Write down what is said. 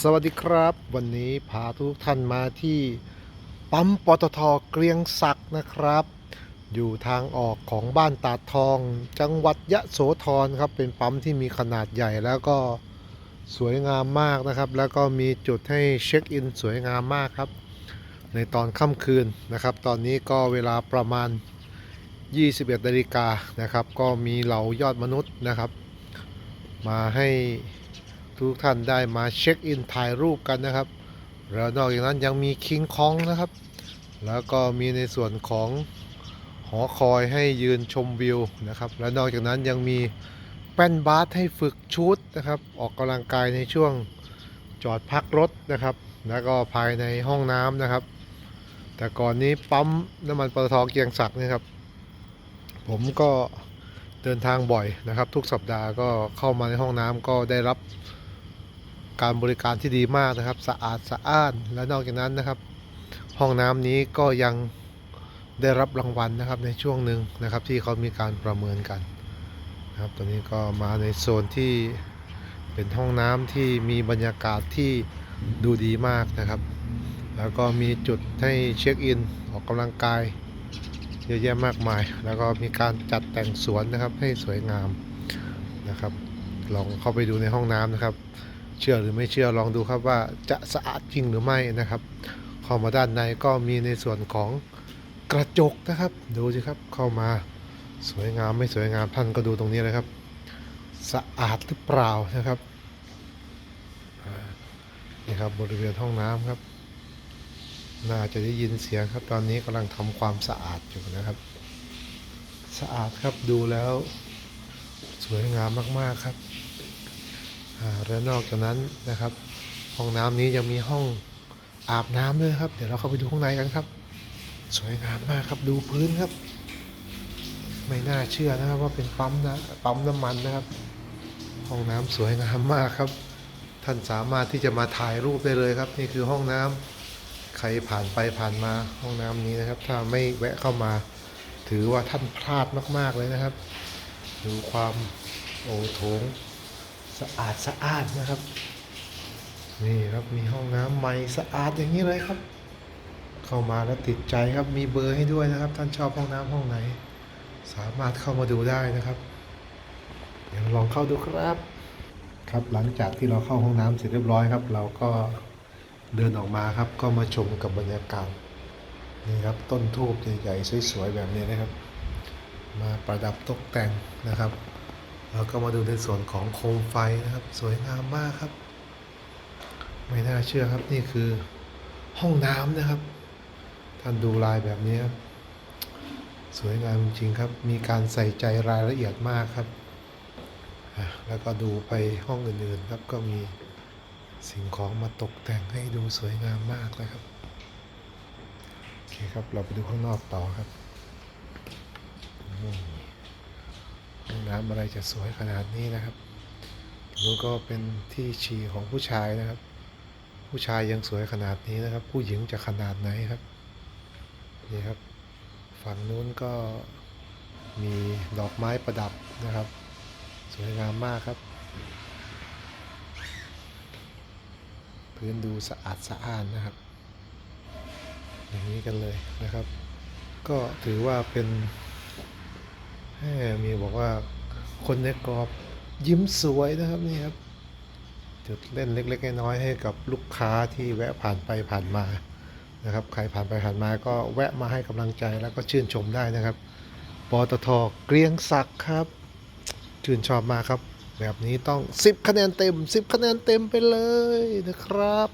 สวัสดีครับ วันนี้พาทุกท่านมาที่ปั๊มปตทเกรียงศักนะครับ อยู่ทางออกของบ้านตาดทอง จังหวัดยะโสธรครับ เป็นปั๊มที่มีขนาดใหญ่แล้วก็สวยงามมากนะครับ แล้วก็มีจุดให้เช็คอินสวยงามมากครับ ในตอนค่ำคืนนะครับ ตอนนี้ก็เวลาประมาณ 21นาฬิกานะครับ ก็มีเหล่ายอดมนุษย์นะครับ มาให้ ทุกท่านได้มาเช็คอินถ่ายรูปกันนะครับ แล้วนอกจากนั้นยังมีคิงคองนะครับ แล้วก็มีในส่วนของหอคอยให้ยืนชมวิวนะครับ และนอกจากนั้นยังมีแป้นบาสให้ฝึกชุดนะครับ ออกกำลังกายในช่วงจอดพักรถนะครับ แล้วก็ภายในห้องน้ำนะครับ แต่ก่อนนี้ปั๊มน้ำมันปตทเกียงศักดิ์นะครับ ผมก็เดินทางบ่อยนะครับ ทุกสัปดาห์ก็เข้ามาในห้องน้ำก็ได้รับ การบริการที่ดีมากนะครับสะอาดสะอ้านและนอกจากนั้นนะครับ ห้องน้ำนี้ก็ยังได้รับรางวัลนะครับในช่วงหนึ่งนะครับที่เขามีการประเมินกันนะครับตอนนี้ก็มาในโซนที่เป็นห้องน้ำที่มีบรรยากาศที่ดูดีมากนะครับ แล้วก็มีจุดให้เช็คอินออกกำลังกายเยอะแยะมากมาย แล้วก็มีการจัดแต่งสวนนะครับให้สวยงามนะครับ ลองเข้าไปดูในห้องน้ำนะครับ เชื่อหรือไม่เชื่อลองดูครับว่าจะสะอาดจริงหรือไม่นะครับเข้ามาด้านในก็มีในส่วนของกระจกนะครับ ดูสิครับเข้ามาสวยงามไม่สวยงามท่านก็ดูตรงนี้เลยครับ สะอาดหรือเปล่านะครับนี่ครับบริเวณห้องน้ำครับ น่าจะได้ยินเสียงครับ ตอนนี้กำลังทำความสะอาดอยู่นะครับ สะอาดครับดูแล้ว สวยงามมากๆครับ และนอกจากนั้นนะครับ ห้องน้ำนี้ยังมีห้องอาบน้ำด้วยครับ เดี๋ยวเราเข้าไปดูข้างในกันครับ สวยงามมากครับดูพื้นครับ ไม่น่าเชื่อนะครับว่าเป็นปั๊มนะปั๊มน้ำมันนะครับ ห้องน้ำสวยงามมากครับ ท่านสามารถที่จะมาถ่ายรูปได้เลยครับ นี่คือห้องน้ำใครผ่านไปผ่านมาห้องน้ำนี้นะครับ ถ้าไม่แวะเข้ามา ถือว่าท่านพลาดมาก ๆเลยนะครับ ดูความโอโถง สะอาดสะอาดนะครับ นี่ครับมีห้องน้ำใหม่สะอาดอย่างนี้เลยครับ เข้ามาแล้วติดใจครับมีเบอร์ให้ด้วยนะครับ ท่านชอบห้องน้ำห้องไหน สามารถเข้ามาดูได้นะครับเดี๋ยวลองเข้าดูครับ ครับหลังจากที่เราเข้าห้องน้ำเสร็จเรียบร้อยครับ เราก็เดินออกมาครับ ก็มาชมกับบรรยากาศนี่ครับต้นทูบใหญ่ๆสวยๆแบบนี้นะครับ มาประดับตกแต่งนะครับ แล้วก็มาดูในส่วนของโคมไฟนะครับ สวยงามมากครับ ไม่น่าเชื่อครับนี่คือห้องน้ำนะครับ ท่านดูลายแบบนี้ครับสวยงามจริงครับ มีการใส่ใจรายละเอียดมากครับ แล้วก็ดูไปห้องอื่นๆครับ ก็มีสิ่งของมาตกแต่งให้ดูสวยงามมากเลยครับ โอเคครับ เราไปดูข้างนอกต่อครับนี่ ห้องน้ำอะไรจะสวยขนาดนี้นะครับนู้นก็เป็นที่ฉี่ของผู้ชายนะครับ ผู้ชายยังสวยขนาดนี้นะครับ ผู้หญิงจะขนาดไหนครับนี่ครับ ฝั่งนู้นก็มีดอกไม้ประดับนะครับ สวยงามมากครับ พื้นดูสะอาดสะอ้านนะครับ อย่างนี้กันเลยนะครับ ก็ถือว่าเป็นแหมมีบอกว่า คนในกรอบยิ้มสวยนะครับนี่ครับ จุดเล่นเล็ก ๆ น้อยๆให้กับลูกค้าที่แวะผ่านไปผ่านมานะครับ ใครผ่านไปผ่านมาก็แวะมาให้กำลังใจแล้วก็ชื่นชมได้นะครับปตทเกรียงศักดิ์ครับชื่นชอบมากครับ แบบนี้ต้อง 10 คะแนนเต็ม 10 คะแนนเต็มไปเลยนะครับ